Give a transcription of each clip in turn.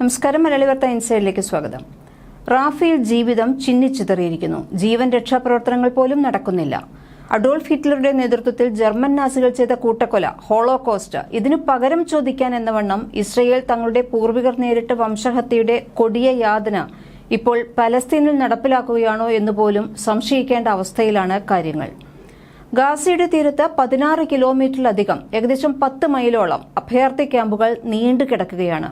നമസ്കാരം മലയാളി വാർത്ത ഇൻസൈഡിലേക്ക് സ്വാഗതം. റാഫേൽ ജീവിതം ചിന്നിച്ചിതറിയിരിക്കുന്നു. ജീവൻ രക്ഷാപ്രവർത്തനങ്ങൾ പോലും നടക്കുന്നില്ല. അഡോൾഫ് ഹിറ്റ്ലറുടെ നേതൃത്വത്തിൽ ജർമ്മൻ നാസികൾ ചെയ്ത കൂട്ടക്കൊല ഹോളോകോസ്റ്റ് ഇതിനു പകരം ചോദിക്കാൻ എന്ന വണ്ണം ഇസ്രയേൽ തങ്ങളുടെ പൂർവികർ നേരിട്ട വംശഹത്യയുടെ കൊടിയ യാതന ഇപ്പോൾ പലസ്തീനിൽ നടപ്പിലാക്കുകയാണോ എന്ന് പോലും സംശയിക്കേണ്ട അവസ്ഥയിലാണ് കാര്യങ്ങൾ. ഗാസയുടെ തീരത്ത് പതിനാറ് കിലോമീറ്ററിലധികം ഏകദേശം പത്ത് മൈലോളം അഭയാർത്ഥി ക്യാമ്പുകൾ നീണ്ടു കിടക്കുകയാണ്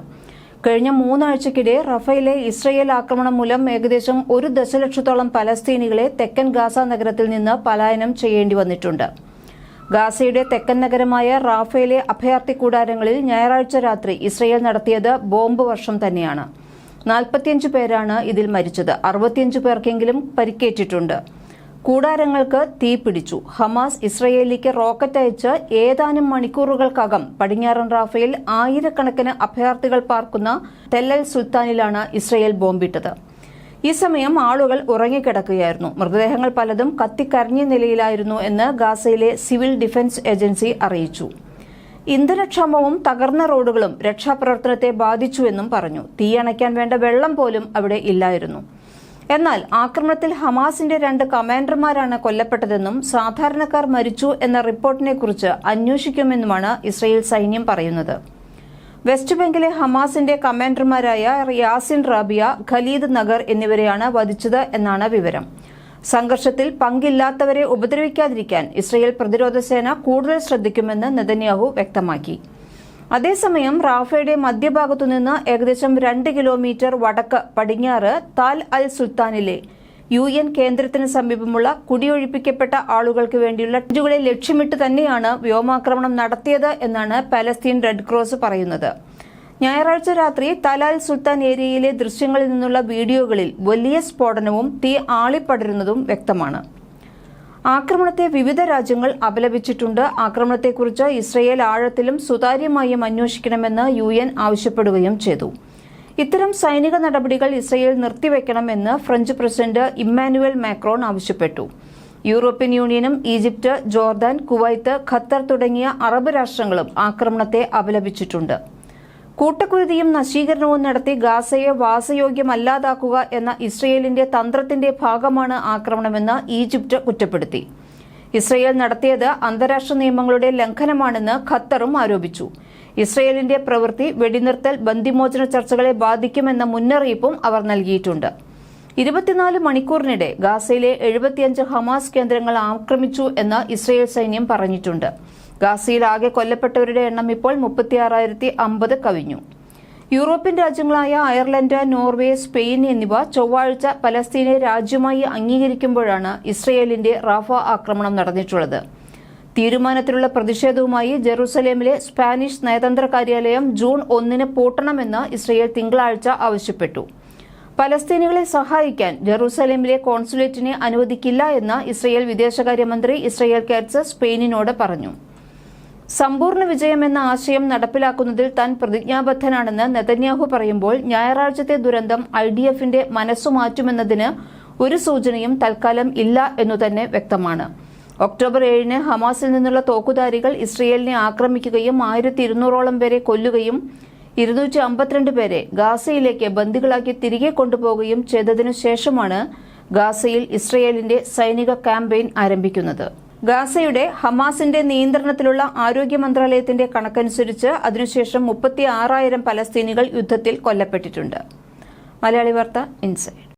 കഴിഞ്ഞ മൂന്നാഴ്ചക്കിടെ റഫയിലെ ഇസ്രയേൽ ആക്രമണം മൂലം ഏകദേശം ഒരു ദശലക്ഷത്തോളം പലസ്തീനികളെ തെക്കൻ ഗാസ നഗരത്തിൽ നിന്ന് പലായനം ചെയ്യേണ്ടി വന്നിട്ടുണ്ട്. ഗാസയുടെ തെക്കൻ നഗരമായ റാഫയിലെ അഭയാർത്ഥി കൂടാരങ്ങളിൽ ഞായറാഴ്ച രാത്രി ഇസ്രയേൽ നടത്തിയത് ബോംബ് വർഷം തന്നെയാണ്. നാൽപ്പത്തിയഞ്ച് പേരാണ് ഇതിൽ മരിച്ചത്. അറുപത്തിയഞ്ച് പേർക്കെങ്കിലും പരിക്കേറ്റിട്ടുണ്ട്. കൂടാരങ്ങൾക്ക് തീ പിടിച്ചു. ഹമാസ് ഇസ്രയേലിലേക്ക് റോക്കറ്റ് അയച്ച് ഏതാനും മണിക്കൂറുകൾക്കകം പടിഞ്ഞാറൻ റാഫയിൽ ആയിരക്കണക്കിന് അഭയാർത്ഥികൾ പാർക്കുന്ന തെല്ലൽ സുൽത്താനിലാണ് ഇസ്രയേൽ ബോംബിട്ടത്. ഈ സമയം ആളുകൾ ഉറങ്ങിക്കിടക്കുകയായിരുന്നു. മൃതദേഹങ്ങൾ പലതും കത്തിക്കരഞ്ഞ നിലയിലായിരുന്നു എന്ന് ഗാസയിലെ സിവിൽ ഡിഫൻസ് ഏജൻസി അറിയിച്ചു. ഇന്ധനക്ഷാമവും തകർന്ന റോഡുകളും രക്ഷാപ്രവർത്തനത്തെ ബാധിച്ചുവെന്നും പറഞ്ഞു. തീയണയ്ക്കാൻ വേണ്ട വെള്ളം പോലും അവിടെ ഇല്ലായിരുന്നു. എന്നാൽ ആക്രമണത്തിൽ ഹമാസിന്റെ രണ്ട് കമാൻഡർമാരാണ് കൊല്ലപ്പെട്ടതെന്നും സാധാരണക്കാർ മരിച്ചു എന്ന റിപ്പോർട്ടിനെക്കുറിച്ച് അന്വേഷിക്കുമെന്നുമാണ് ഇസ്രയേൽ സൈന്യം പറയുന്നത്. വെസ്റ്റ് ബാങ്കിലെ ഹമാസിന്റെ കമാൻഡർമാരായ യാസിൻ റാബിയ ഖലീദ് നഗർ എന്നിവരെയാണ് വധിച്ചത് എന്നാണ് വിവരം. സംഘർഷത്തിൽ പങ്കില്ലാത്തവരെ ഉപദ്രവിക്കാതിരിക്കാൻ ഇസ്രയേൽ പ്രതിരോധ സേന കൂടുതൽ ശ്രദ്ധിക്കുമെന്ന് നെതന്യാഹു വ്യക്തമാക്കി. അതേസമയം റാഫയുടെ മധ്യഭാഗത്തുനിന്ന് ഏകദേശം രണ്ട് കിലോമീറ്റർ വടക്ക് പടിഞ്ഞാറ് താൽ അൽ സുൽത്താനിലെ യു എൻ കേന്ദ്രത്തിന് സമീപമുള്ള കുടിയൊഴിപ്പിക്കപ്പെട്ട ആളുകൾക്ക് വേണ്ടിയുള്ള ടെന്റുകളെ ലക്ഷ്യമിട്ട് തന്നെയാണ് വ്യോമാക്രമണം നടത്തിയത് എന്നാണ് പാലസ്തീൻ റെഡ് ക്രോസ് പറയുന്നത്. ഞായറാഴ്ച രാത്രി തലാൽ സുൽത്താൻ ഏരിയയിലെ ദൃശ്യങ്ങളിൽ നിന്നുള്ള വീഡിയോകളിൽ വലിയ സ്ഫോടനവും തീ ആളിപ്പടരുന്നതും വ്യക്തമാണ്. ആക്രമണത്തെ വിവിധ രാജ്യങ്ങൾ അപലപിച്ചിട്ടുണ്ട്. ആക്രമണത്തെക്കുറിച്ച് ഇസ്രയേൽ ആഴത്തിലും സുതാര്യമായും അന്വേഷിക്കണമെന്ന് യു എൻ ആവശ്യപ്പെടുകയും ചെയ്തു. ഇത്തരം സൈനിക നടപടികൾ ഇസ്രയേൽ നിർത്തിവെക്കണമെന്ന് ഫ്രഞ്ച് പ്രസിഡന്റ് ഇമ്മാനുവൽ മാക്രോൺ ആവശ്യപ്പെട്ടു. യൂറോപ്യൻ യൂണിയനും ഈജിപ്ത് ജോർദാൻ കുവൈത്ത് ഖത്തർ തുടങ്ങിയ അറബ് രാഷ്ട്രങ്ങളും ആക്രമണത്തെ അപലപിച്ചിട്ടുണ്ട്. കൂട്ടക്കുരുതിയും നശീകരണവും നടത്തി ഗാസയെ വാസയോഗ്യമല്ലാതാക്കുക എന്ന ഇസ്രയേലിന്റെ തന്ത്രത്തിന്റെ ഭാഗമാണ് ആക്രമണമെന്ന് ഈജിപ്ത് കുറ്റപ്പെടുത്തി. ഇസ്രയേൽ നടത്തിയത് അന്താരാഷ്ട്ര നിയമങ്ങളുടെ ലംഘനമാണെന്ന് ഖത്തറും ആരോപിച്ചു. ഇസ്രയേലിന്റെ പ്രവൃത്തി വെടിനിർത്തൽ ബന്ദിമോചന ചർച്ചകളെ ബാധിക്കുമെന്ന മുന്നറിയിപ്പും അവർ നൽകിയിട്ടുണ്ട്. ഇരുപത്തിനാല് മണിക്കൂറിനിടെ ഗാസയിലെ എഴുപത്തിയഞ്ച് ഹമാസ് കേന്ദ്രങ്ങൾ ആക്രമിച്ചു എന്ന് ഇസ്രയേൽ സൈന്യം പറഞ്ഞിട്ടുണ്ട്. ഗാസയിൽ ആകെ കൊല്ലപ്പെട്ടവരുടെ എണ്ണം ഇപ്പോൾ മുപ്പത്തിയാറായിരത്തി അമ്പത് കവിഞ്ഞു. യൂറോപ്യൻ രാജ്യങ്ങളായ അയർലൻഡ് നോർവേ സ്പെയിൻ എന്നിവ ചൊവ്വാഴ്ച പലസ്തീനെ രാജ്യമായി അംഗീകരിക്കുമ്പോഴാണ് ഇസ്രയേലിന്റെ റാഫ ആക്രമണം നടന്നിട്ടുള്ളത്. തീരുമാനത്തിലുള്ള പ്രതിഷേധവുമായി ജെറൂസലേമിലെ സ്പാനിഷ് നയതന്ത്ര കാര്യാലയം ജൂൺ ഒന്നിന് പൂട്ടണമെന്ന് ഇസ്രയേൽ തിങ്കളാഴ്ച ആവശ്യപ്പെട്ടു. പലസ്തീനികളെ സഹായിക്കാൻ ജെറൂസലേമിലെ കോൺസുലേറ്റിനെ അനുവദിക്കില്ല എന്ന് ഇസ്രയേൽ വിദേശകാര്യമന്ത്രി ഇസ്രയേൽ കാറ്റ്സ് സ്പെയിനിനോട് പറഞ്ഞു. സമ്പൂർണ വിജയം എന്ന ആശയം നടപ്പിലാക്കുന്നതിൽ താൻ പ്രതിജ്ഞാബദ്ധനാണെന്ന് നെതന്യാഹു പറയുമ്പോൾ ഞായറാഴ്ചത്തെ ദുരന്തം ഐ ഡി എഫിന്റെ മനസ്സു മാറ്റുമെന്നതിന് ഒരു സൂചനയും തൽക്കാലം ഇല്ല എന്നു തന്നെ വ്യക്തമാണ്. ഒക്ടോബർ ഏഴിന് ഹമാസിൽ നിന്നുള്ള തോക്കുധാരികൾ ഇസ്രയേലിനെ ആക്രമിക്കുകയും ആയിരത്തി ഇരുന്നൂറോളം പേരെ കൊല്ലുകയും ഇരുന്നൂറ്റി അമ്പത്തിരണ്ട് പേരെ ഗാസയിലേക്ക് ബന്ദികളാക്കി തിരികെ കൊണ്ടുപോകുകയും ചെയ്തതിനു ശേഷമാണ് ഗാസയിൽ ഇസ്രയേലിന്റെ സൈനിക ക്യാമ്പയിൻ ആരംഭിക്കുന്നത്. ഗാസയുടെ ഹമാസിന്റെ നിയന്ത്രണത്തിലുള്ള ആരോഗ്യ മന്ത്രാലയത്തിന്റെ കണക്കനുസരിച്ച് അതിനുശേഷം മുപ്പത്തി ആറായിരം പലസ്തീനികൾ യുദ്ധത്തിൽ കൊല്ലപ്പെട്ടിട്ടുണ്ട്. മലയാളി വാർത്ത ഇൻസൈഡ്.